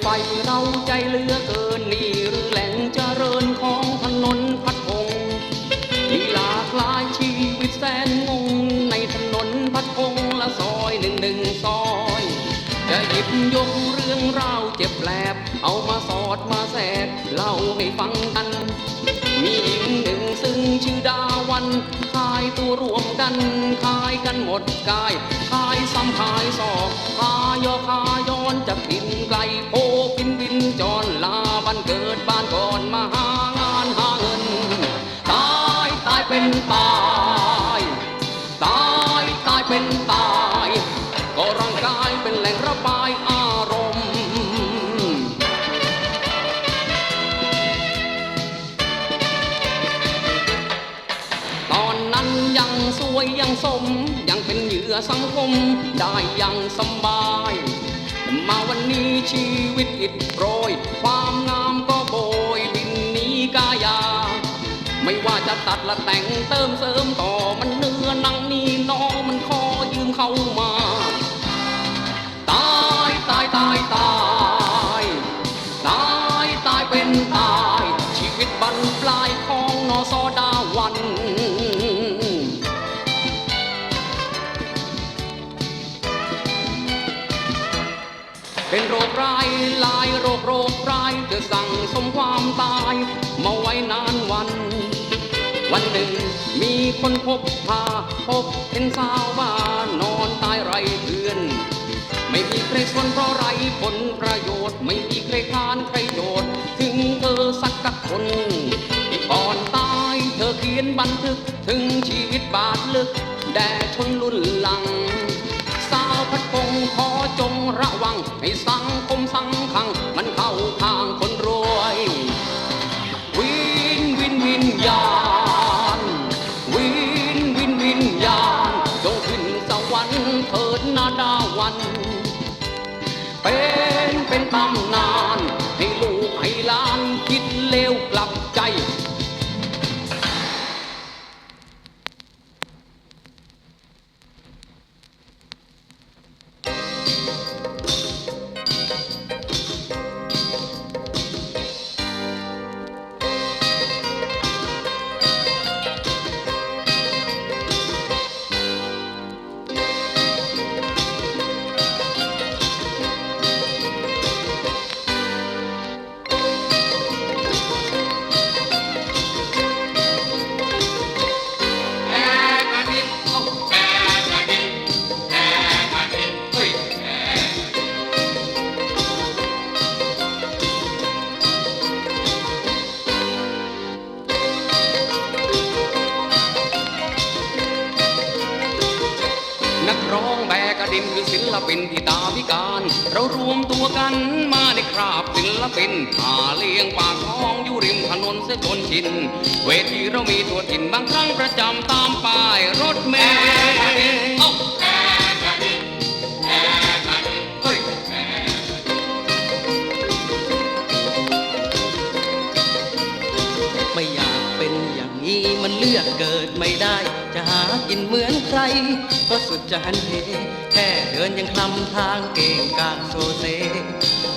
ไฟเราใจเหลือเกินนี่หรือแหล่งเจริญของถนนพัดพงมีหลากหลายชีวิตแสนงงในถนนพัดพงละซอยหนึ่งหนึ่งซอย จะหยิบยกเรื่องราวเจ็บแปลบเอามาสอดมาแสดเล่าให้ฟังกัน มีหญิงหนึ่งซึ่งชื่อดาวันขายตัวรวมกันขายกันหมดกายขายซ้ำขายศอกขายยอขาย จะกินไกลโพกินบินจรลาบ้านเกิดบ้านก่อนมาหางานหาเงิน ตายตายเป็นตาย ตายตายเป็นตาย ก็ร่างกายเป็นแหล่งระบายอารมณ์ตอนนั้นยังสวยยังสม ยังเป็นเหยื่อสังคมได้ยังสบาย มาวันนี้ชีวิตอิดโรย ความงามก็โบยบินหนีกายา ไม่ว่าจะตัดละแต่งเติมเสริมต่อมันเนื้อนังนี่นอมันขอยืมเข้ามา เป็นโรคร้ายหลายโรคโรคร้ายจะสั่งสมความตาย มาไว้นานวัน วันหนึ่งมีคนพบพาพบเห็นสาวบ้านนอนตายไรเพื่อน ไม่มีใครสนเพราะไรผลประโยชน์ ไม่มีใครทานใครโจทย์ถึงเธอสักกักคนที่ก่อนตายเธอเขียนบันทึกถึงชีวิตบาดลึก แด่ชนรุ่นหลัง สาวพัด ขอจงระวังให้สังคมสังขัง มันเข้าทางคนรวย วินวินวินญาณวินวินวินญาณจงขึ้นสวรรค์เถิดนาดาวัน เป็นเป็นตำนาน เป็นที่ตาพิการ เรารวมตัวกันมาในคราบศิลปินหาเลี้ยงปากท้องอยู่ริมถนนเสียจนชิน เวทีเรามีตัวถิ่นบางครั้งประจำตามป้ายรถเมล์ มันเกิดไม่ได้ จะหากินเหมือนใครก็สุดจะหันเหแค่เดินยังคลำทางเก่งกางโซเซ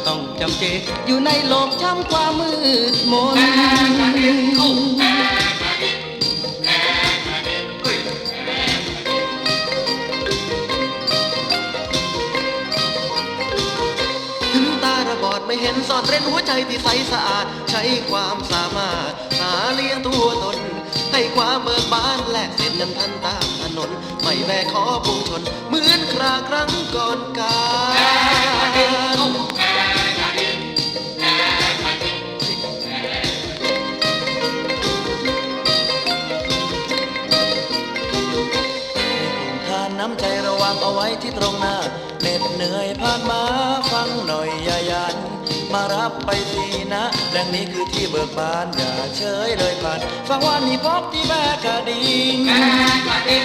ต้องจำเจอยู่ในโลกช้ำความมืดมนถึงตาระบอดไม่เห็นสอดเร้นหัวใจที่ใสสะอาด ใช้ความสามารถหาเลี้ยงตัวตน ให้ความเบิกบานแลกเสินกันทันตามถนน ไม่แบกขอปุ่งชน เหมือนคราครั้งก่อนกาลทานน้ำใจระวังเอาไว้ที่ตรงหน้าเหน็ดเหนื่อยผ่านมาฟังหน่อยยายัน มารับไปที นะแหล่งนี้คือที่เบิกบานอย่าเฉยเลยผ่านฟังวันนี้พบที่แบกกระดิ่งมี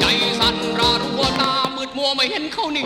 ใจสั่นรารัวตามืดมัวไม่เห็นเขานี่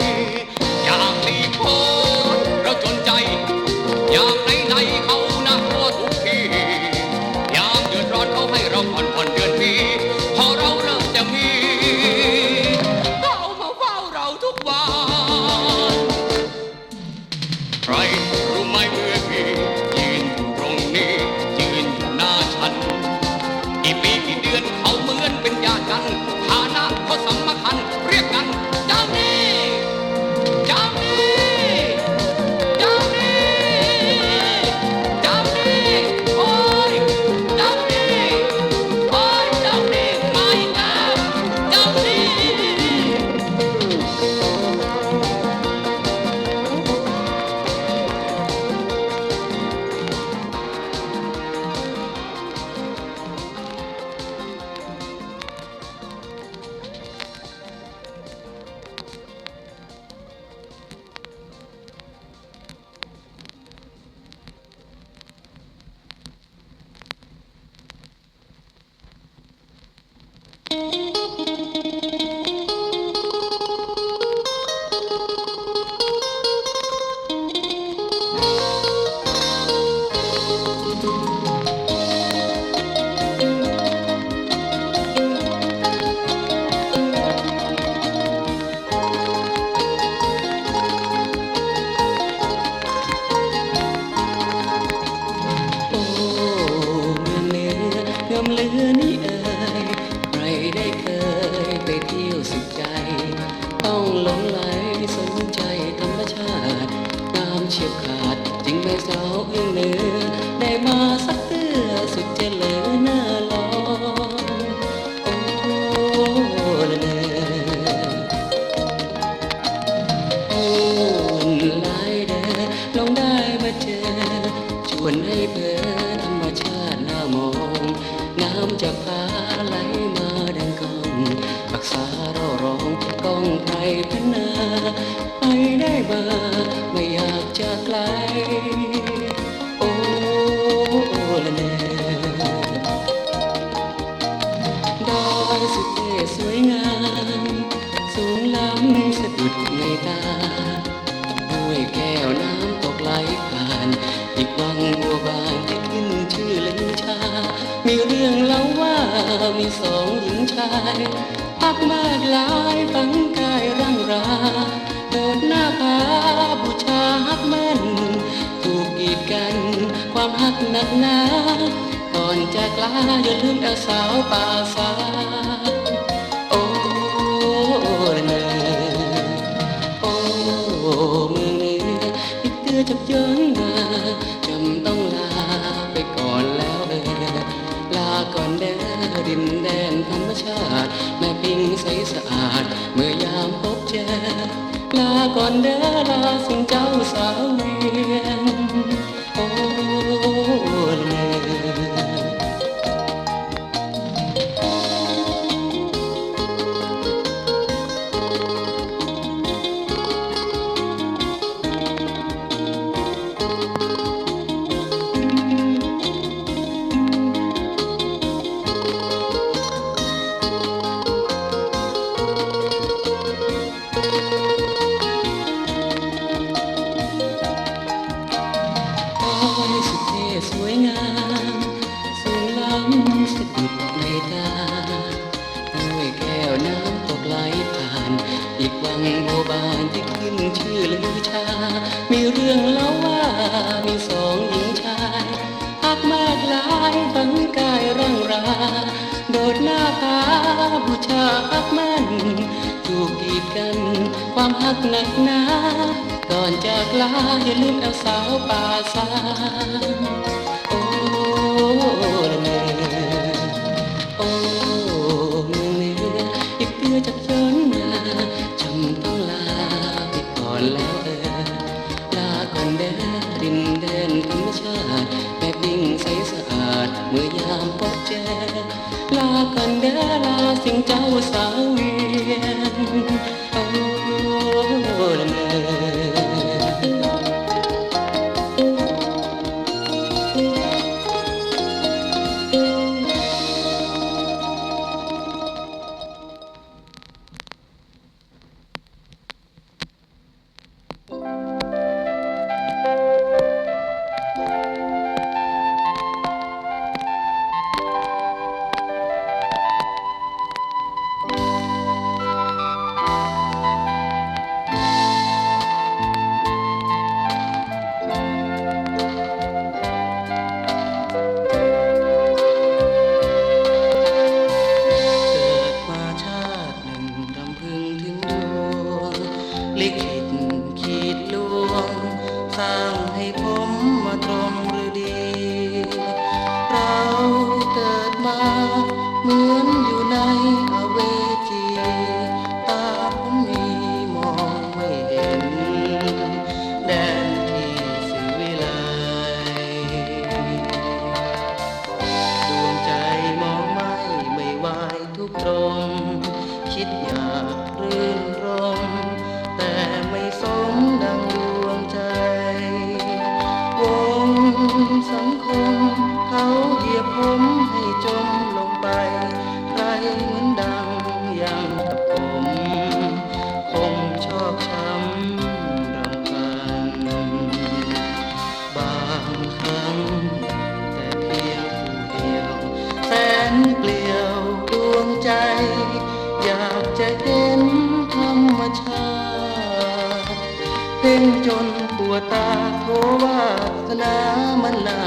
ปักมากลายฝังกายร่างราเปิดหน้าผาบูชาฮักมันถูกกีดกัน ความฮักหนักหนาก่อนจากลาอย่าลืมเอาสาวป่าสาโอ้เนื้โอ้เมืองเนื้ออีกเตือจับย้อนมาจำต้องลาไปก่อน ดินแดนธรรมชาติ แม่ปิงใสสะอาด เมื่อยามพบเจอลาก่อนเด้อลาสิ่งเจ้าสาวเวียนโอ้เลยากลายทั้งกายร่างรา โดดหน้าผาบูชาพักมันถูกกีดกันความหักหนักหนาก่อนจากลาอย่าลืมเอาสาวป่าซา บ่เจอลากันเด้อลาสิ่งเจ้าสาวเวียนโอ้ลำ เนจนปวตาโทวาสนามันนา